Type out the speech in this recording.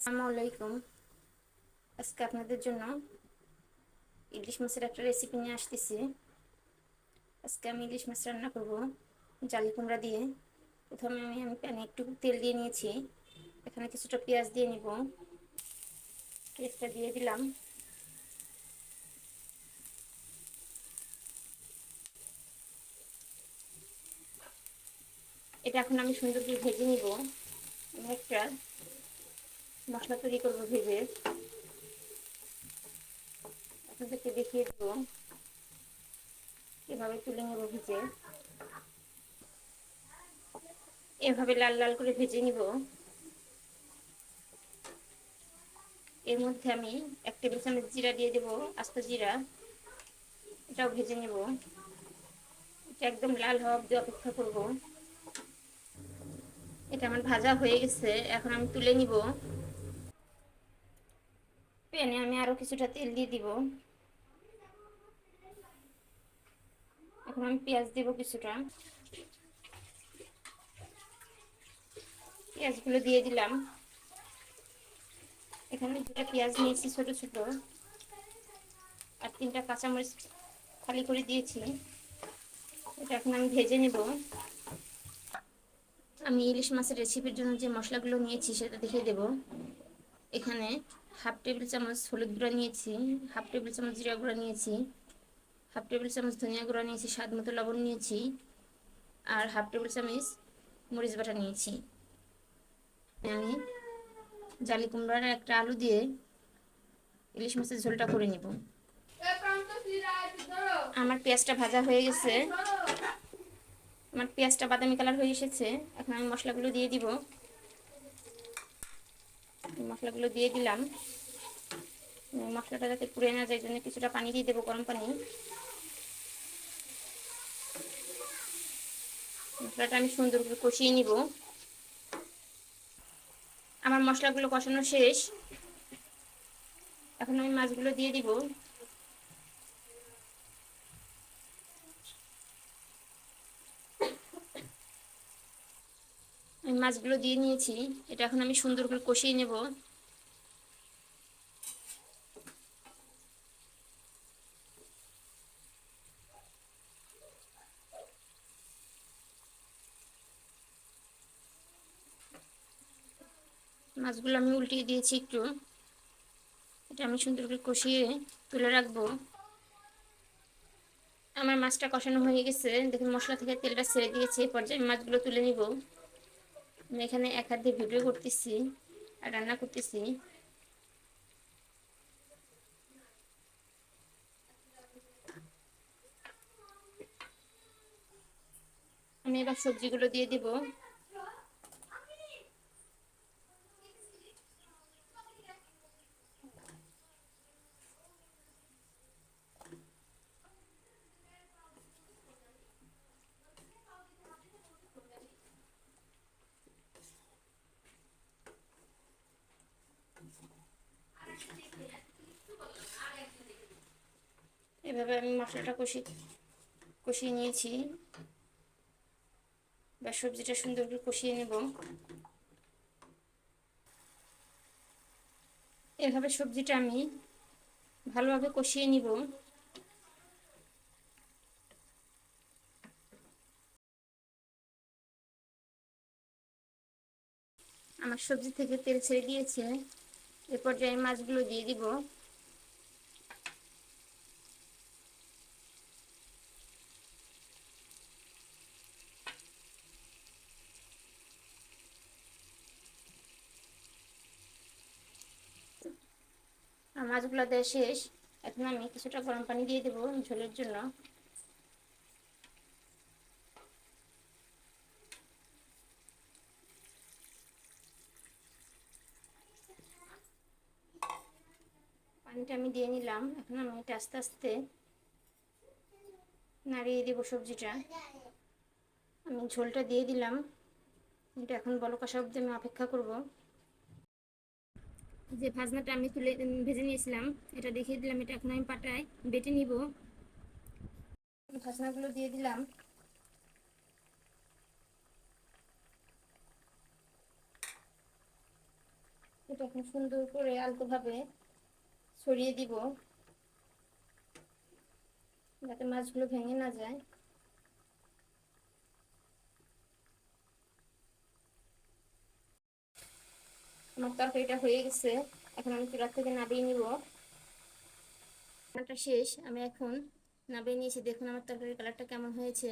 আসসালামু আলাইকুম। আজকে আপনাদের জন্য ইলিশ মাছের একটা রেসিপি নিয়ে আসতেছি। আজকে আমি ইলিশ মাছ রান্না করব, জালি কুমড়া দিয়ে। প্রথমে আমি আমি প্যানে একটু তেল দিয়ে নিয়েছি। এখানে কিছুটা পেঁয়াজ দিয়ে নিব। পেঁয়াজটা দিয়ে দিলাম। এটা এখন আমি সুন্দর করে ভেজে নিব। আমি একটা মশলা তৈরি করব ভেজে? আপনাদেরকে দেখিয়ে দেবো এভাবে তুলে নেব ভেজে। এভাবে লাল লাল করে ভেজে নিব। এর মধ্যে আমি এক টেবিল চামচ জিরা দিয়ে দেবো, আস্ত জিরা। এটাও ভেজে নেব। এটা একদম লাল হওয়া অব্দি অপেক্ষা করব। এটা আমার ভাজা হয়ে গেছে, এখন আমি তুলে নিব। প্যানে আমি আরও কিছুটা তেল দিয়ে দিব। এখন আমি পেঁয়াজ দিব কিছুটা। পেঁয়াজগুলো দিয়ে দিলাম। এখানে দুটা পেঁয়াজ নিয়েছি ছোট ছোট। আর তিনটা কাঁচামরিচ খালি করে দিয়েছি। এটা এখন আমি ভেজে নেব। আমি ইলিশ মাছের রেসিপির জন্য যে মশলাগুলো নিয়েছি সেটা দেখিয়ে দেব। এখানে হাফ টেবিল চামচ হলুদ গুঁড়া নিয়েছি, হাফ টেবিল চামচ জিরা গুঁড়া নিয়েছি, হাফ টেবিল চামচ ধনিয়া গুঁড়া নিয়েছি, স্বাদ মতো লবণ নিয়েছি, আর হাফ টেবিল চামচ মরিচ বাটা নিয়েছি। আমি জালি কুমড়ার একটা আলু দিয়ে ইলিশ মাছের ঝোলটা করে নিব। আমার পেঁয়াজটা ভাজা হয়ে গেছে। আমার পেঁয়াজটা বাদামি কালার হয়ে এসেছে। এখন আমি মশলাগুলো দিয়ে দিব। মশলাগুলো দিয়ে দিলাম। মশলাটা যাতে পুড়ে না যায় জন্য কিছুটা পানি দিয়ে দেবো গরম পানি। মশলাটা আমি সুন্দর করে কষিয়ে নিব। আমার মশলাগুলো কষানো শেষ। এখন আমি মাছগুলো দিয়ে দিব। মাছগুলো দিয়ে নিয়েছি। এটা এখন আমি সুন্দর করে কষিয়ে নেব। মাছগুলো আমি উল্টিয়ে দিয়েছি একটু। এটা আমি সুন্দর করে কষিয়ে তুলে রাখব। আমার মাছটা কষানো হয়ে গেছে। দেখুন, মশলা থেকে তেলটা ছেড়ে দিয়েছে। পর্যায়ে মাছগুলো তুলে নিব। আমি এখানে এক হাত দিয়ে ভিডিও করতেছি আর রান্না করতেছি। আমি এবার সবজিগুলো দিয়ে দিব। এভাবে আমি মশলাটা কষি কষিয়ে নিয়েছি। বা সবজিটা সুন্দর করে কষিয়ে নেব। এভাবে সবজিটা আমি ভালোভাবে কষিয়ে নিব। আমার সবজি থেকে তেল ছেড়ে দিয়েছে। এ পর্যায়ে মাছগুলো দিয়ে দিব। মাছগুলো দেওয়া শেষ। এখন আমি কিছুটা গরম পানি দিয়ে দেবো ঝোলের জন্য। পানিটা আমি দিয়ে নিলাম। এখন আমি এটা আস্তে আস্তে নাড়িয়ে দেবো সবজিটা। আমি ঝোলটা দিয়ে দিলাম। এটা এখন বলো কষা অব্দি আমি অপেক্ষা করব। যে ভাজনাটা আমি তুলে ভেজে নিয়েছিলাম, এটা দেখিয়ে দিলাম, এটা এখন আমি পাটায় বেটে নিব। ভাজনাগুলো দিয়ে দিলাম। এটা এখন সুন্দর করে আলতোভাবে ছড়িয়ে দিব, যাতে মাছগুলো ভেঙে না যায়। আমার তরকারিটা হয়ে গেছে। এখন আমি চুলার থেকে নাবিয়ে নিব। রান্নাটা শেষ। আমি এখন নাবিয়ে নিয়েছি। দেখুন আমার তরকারির কালারটা কেমন হয়েছে।